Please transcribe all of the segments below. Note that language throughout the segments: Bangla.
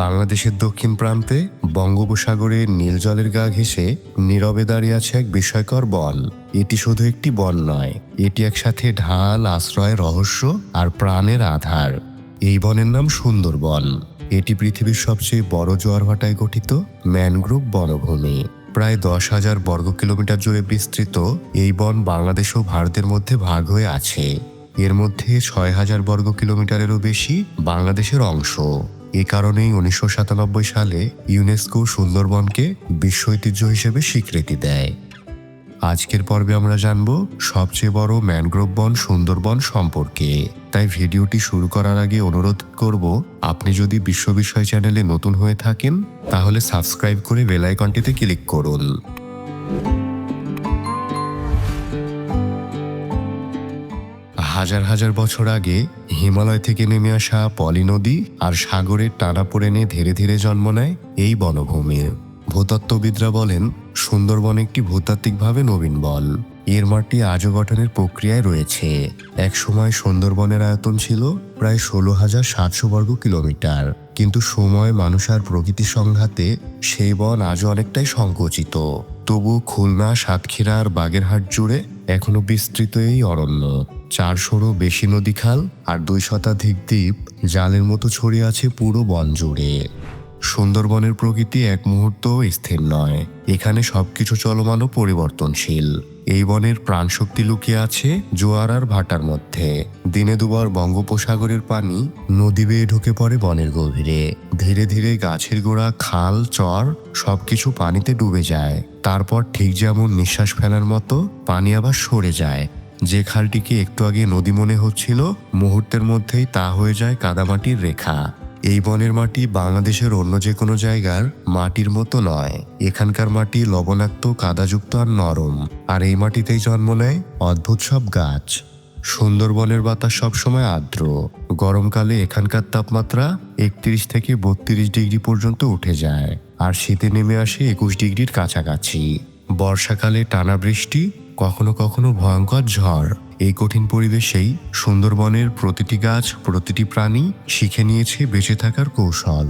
বাংলাদেশের দক্ষিণ প্রান্তে বঙ্গোপসাগরের নীল জলের গা ঘেঁষে নীরবে দাঁড়িয়ে আছে এক বিস্ময়কর বন এটি শুধু একটি বন নয়, এটি একসাথে ঢাল, আশ্রয়, রহস্য আর প্রাণের আধার। এই বনের নাম সুন্দরবন এটি পৃথিবীর সবচেয়ে বড় জোয়ার ভাটায় গঠিত ম্যানগ্রোভ বনভূমি। প্রায় দশ হাজার বর্গ কিলোমিটার জুড়ে বিস্তৃত এই বন বাংলাদেশ ও ভারতের মধ্যে ভাগ হয়ে আছে। এর মধ্যে ছয় হাজার বর্গ কিলোমিটারেরও বেশি বাংলাদেশের অংশ। এ কারণেই উনিশশো সাতানব্বই সালে ইউনেস্কো সুন্দরবনকে বিশ্ব ঐতিহ্য হিসেবে স্বীকৃতি দেয়। আজকের পর্বে আমরা জানব সবচেয়ে বড় ম্যানগ্রোভ বন সুন্দরবন সম্পর্কে। তাই ভিডিওটি শুরু করার আগে অনুরোধ করব, আপনি যদি বিশ্ব বিষয় চ্যানেলে নতুন হয়ে থাকেন, তাহলে সাবস্ক্রাইব করে বেল আইকনটিতে ক্লিক করুন। হাজার হাজার বছর আগে হিমালয় থেকে নেমে আসা পলি নদী আর সাগরের টানাপোড়েনে ধীরে ধীরে জন্ম নেয় এই বনভূমি ভূতত্ত্ববিদরা বলেন, সুন্দরবন একটি ভূতাত্ত্বিকভাবে নবীন বল। এর মাটি আজও গঠনের প্রক্রিয়ায় রয়েছে। এক সময় সুন্দরবনের আয়তন ছিল প্রায় ষোলো হাজার সাতশো বর্গ কিলোমিটার। কিন্তু সময়, মানুষ আর প্রকৃতির সংঘাতে সেই বন আজও অনেকটাই সংকুচিত। তবু খুলনা, সাতক্ষীরা আর বাগেরহাট জুড়ে এখনও বিস্তৃত এই অরণ্য। চারশোরও বেশি নদী খাল আর দুই শতাধিক দ্বীপ জালের মতো ছড়িয়ে আছে পুরো বন জুড়ে। সুন্দরবনের প্রকৃতি এক মুহূর্ত স্থির নয়। এখানে সবকিছু চলমান ও পরিবর্তনশীল। এই বনের প্রাণশক্তি লুকিয়ে আছে জোয়ার আর ভাটার মধ্যে। দিনে দুবার বঙ্গোপসাগরের পানি নদী বেয়ে ঢুকে পড়ে বনের গভীরে। ধীরে ধীরে গাছের গোড়া, খাল, চর সবকিছু পানিতে ডুবে যায়। তারপর ঠিক যেমন নিঃশ্বাস ফেলার মতো পানি আবার সরে যায়। যে খালটিকে একটু আগে নদী মনে হচ্ছিল, মুহূর্তের মধ্যেই তা হয়ে যায় কাদামাটির রেখা। এই বনের মাটি বাংলাদেশের অন্য যে কোনো জায়গার মাটির মতো নয়। এখানকার মাটি লবণাক্ত, কাদাযুক্ত আর নরম। আর এই মাটিতেই জন্ম নেয় অদ্ভুত সব গাছ। সুন্দরবনের বাতাস সবসময় আর্দ্র। গরমকালে এখানকার তাপমাত্রা একত্রিশ থেকে বত্রিশ ডিগ্রি পর্যন্ত উঠে যায়। আর শীতে নেমে আসে একুশ ডিগ্রির কাছাকাছি। বর্ষাকালে টানা বৃষ্টি কখনো কখনো ভয়ঙ্কর ঝড়। এই কঠিন পরিবেশেই সুন্দরবনের প্রতিটি গাছ, প্রতিটি প্রাণী শিখে নিয়েছে বেঁচে থাকার কৌশল।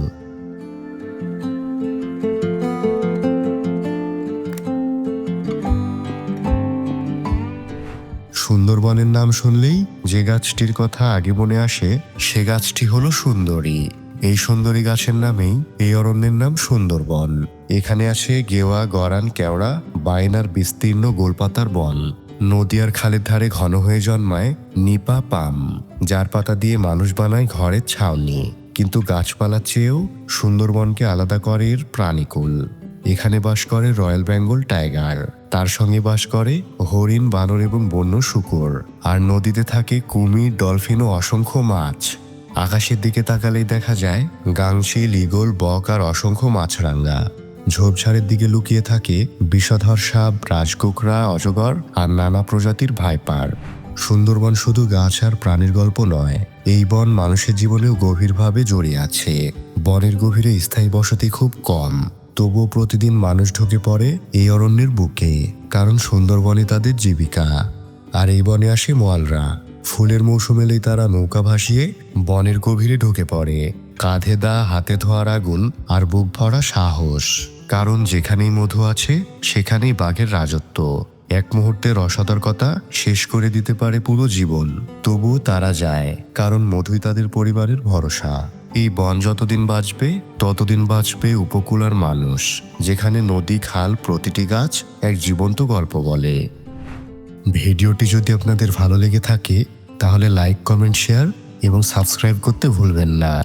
সুন্দরবনের নাম শুনলেই যে গাছটির কথা আগে মনে আসে, সে গাছটি হলো সুন্দরী। এই সুন্দরী গাছের নামেই এই অরণ্যের নাম সুন্দরবন। এখানে আছে গেওয়া, গরান, কেওড়া বাইনার বিস্তীর্ণ গোলপাতার বন। নদী আর খালের ধারে ঘন হয়ে জন্মায় নিপা পাম, যার পাতা দিয়ে মানুষ বানায় ঘরের ছাউনি। কিন্তু গাছপালার চেয়েও সুন্দরবনকে আলাদা করে এর প্রাণীকুল। এখানে বাস করে রয়্যাল বেঙ্গল টাইগার। তার সঙ্গে বাস করে হরিণ, বানর এবং বন্য শুকুর। আর নদীতে থাকে কুমির, ডলফিন ও অসংখ্য মাছ। আকাশের দিকে তাকালেই দেখা যায় গাংশিল ইগল বক আর অসংখ্য মাছরাঙ্গা ঝোপঝাড়ের দিকে লুকিয়ে থাকে বিষধর সাপ, রাজকুকরা, অজগর আর নানা প্রজাতির ভাইপার। সুন্দরবন শুধু গাছ আর প্রাণীর গল্প নয়, এই বন মানুষের জীবনেও গভীরভাবে জড়িয়ে আছে। বনের গভীরে স্থায়ী বসতি খুব কম, তবুও প্রতিদিন মানুষ ঢুকে পড়ে এই অরণ্যের বুকে, কারণ সুন্দরবনে তাদের জীবিকা। আর এই বনে আসে মোয়ালরা। ফুলের মৌসুম এলেই তারা নৌকা ভাসিয়ে বনের গভীরে ঢুকে পড়ে। কাঁধে দা, হাতে ধোয়ার আগুন আর বুক ভরা সাহস। কারণ যেখানেই মধু আছে, সেখানেই বাঘের রাজত্ব। এক মুহূর্তের অসতর্কতা শেষ করে দিতে পারে পুরো জীবন। তবুও তারা যায়, কারণ মধুই তাদের পরিবারের ভরসা। এই বন যতদিন বাঁচবে, ততদিন বাঁচবে উপকূলার মানুষ, যেখানে নদী, খাল, প্রতিটি গাছ এক জীবন্ত গল্প বলে। ভিডিওটি যদি আপনাদের ভালো লেগে থাকে, তাহলে লাইক কমেন্ট শেয়ার এবং সাবস্ক্রাইব করতে ভুলবেন না।